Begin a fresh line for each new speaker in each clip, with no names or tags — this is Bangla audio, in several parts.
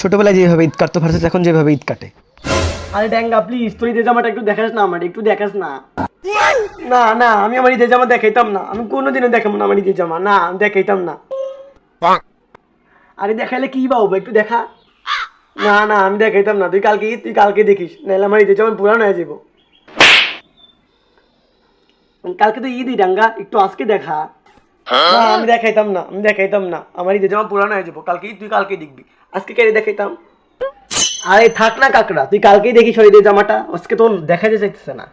ছোটবেলায় যেভাবে ঈদ কাটতো ভার্সেস এখন যেভাবে ঈদ কাটে।
আরে ড্যাঙ্গা প্লিজ তুই ঈদের জামাটা একটু দেখাস না আমার, একটু দেখাস না। না না, আমি আমার ঈদের জামা দেখাইতাম না। আমি কোনোদিনও দেখাবো না আমার ঈদের জামা, না, দেখাইতাম না। আরে দেখাইলে কি পাবো একটু দেখা। না না, আমি দেখাইতাম না, তুই কালকে তুই কালকে দেখিস, নাহলে আমার ঈদের জামা পুরানো হয়ে যাব কালকে তো ঈদই ডাঙ্গা একটু আজকে দেখা। না আমি দেখাইতাম না আমি দেখাইতাম না। আমার ঈদের জামা পুরানো হয়ে যাব। কালকে ঈদ তুই কালকে দেখবি। আজকে কেড়ে দেখাইতাম? আরে থাক না কাকড়া তুই কালকেই দেখিস ঈদের জামাটা। আজকে দেখা যাইতেছে না।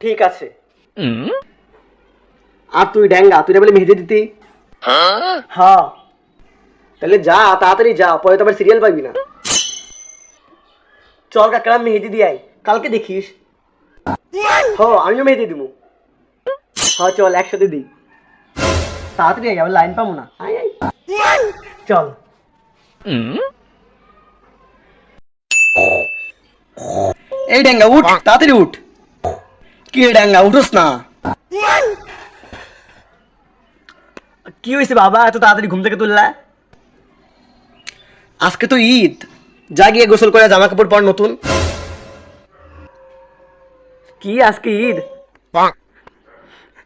ঠিক আছে। আর তুই ড্যাঙ্গা তুই বলে মেহেদি দিতি? হ্যাঁ? তাহলে যা তাড়াতাড়ি যা পরে তো আবার সিরিয়াল পাবি না। চল কাকড়া মেহেদি দিয়ে আয় কালকে দেখিস। হ আমিও মেহেদি দিব হ্যাঁ চল একসাথে দিই। তাড়াতাড়ি আয় লাইন পাবো না। চল। এই ড্যাঙ্গা উঠ তাড়াতাড়ি উঠ। কি ড্যাঙ্গা উঠোস না। কি হয়েছে বাবা? এত তাড়াতাড়ি ঘুম থেকে তুললা? আজকে তো ঈদ। যা গিয়ে গোসল করে জামা কাপড় পর নতুন। কি আজকে ঈদ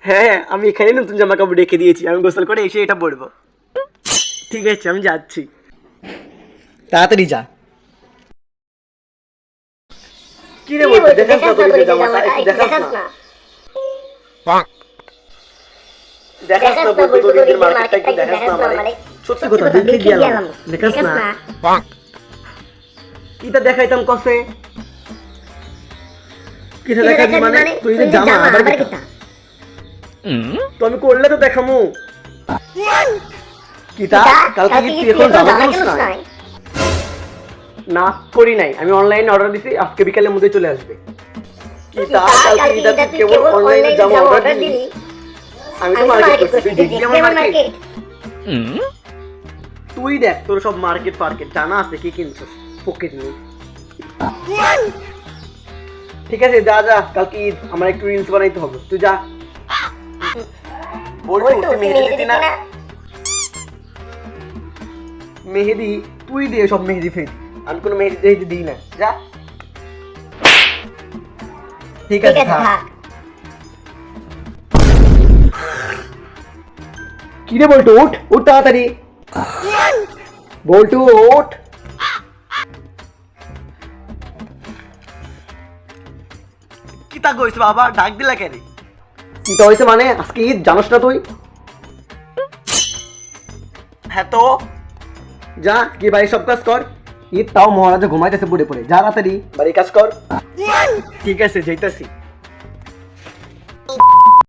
হ্যাঁ আমি এখানে নতুন জামা কাপড় রেখে দিয়েছি আমি গোসল করে এসে এটা পরবো। ঠিক আছে আমি যাচ্ছি। তাড়াতাড়ি যা। কি রে বলতে দেখাস না তোর ঈদের জামাটা একটু দেখাস না। দেখাস না বলতে তোর ঈদের মার্কেটটা একটু দেখাস না আমারে। সত্যি কথা দেখে গেলাম। দেখাস না। কিটা দেখাইতাম কসে। কিটা দেখাবি মানে? তুই ঈদের জামা আবার কিটা। তো আমি করলে তো দেখামু। কিটা? কালকে কি তুই এখন জামা কিনিস না না করি নাই। আমি অনলাইনে অর্ডার দিছি আজকে বিকালের মধ্যে চলে আসবে। কিটা? কালকে তুই কেবল অনলাইনে জামা অর্ডার দিলি আমি তো মার্কেট করছি তুই দেখবি আমার মার্কেট তুই দেখ তোর সব মার্কেট ফার্কেট জানা আছে কি কিনছিস? পকেট নেই ঠিক আছে যা যা কালকে ঈদ আমার একটু রিলস বানাইতে হবে তুই যা বলতো তুই মেহেদি দিতি না মেহেদি তুই দে সব মেহেদি ফেদি আমি কোনো মেহেদি টেহেদি দিই না যা ঠিক আছে থাক কি রে বলতো উঠ উঠ তাড়াতাড়ি বলটু ওঠ কি তা কইছ বাবা? ডাক দিলা কেন? কি তো হইছে মানে? আজকে ঈদ জানোস না তুই? হ্যাঁ তো? যা কি ভাই সব কাজ কর। ঈদ তাও মহারাজা ঘুমাইতেছে বুড়ে পড়ে। যা তাড়াতাড়ি। বাড়ি কাজ কর। ঠিক আছে যাইতাছি।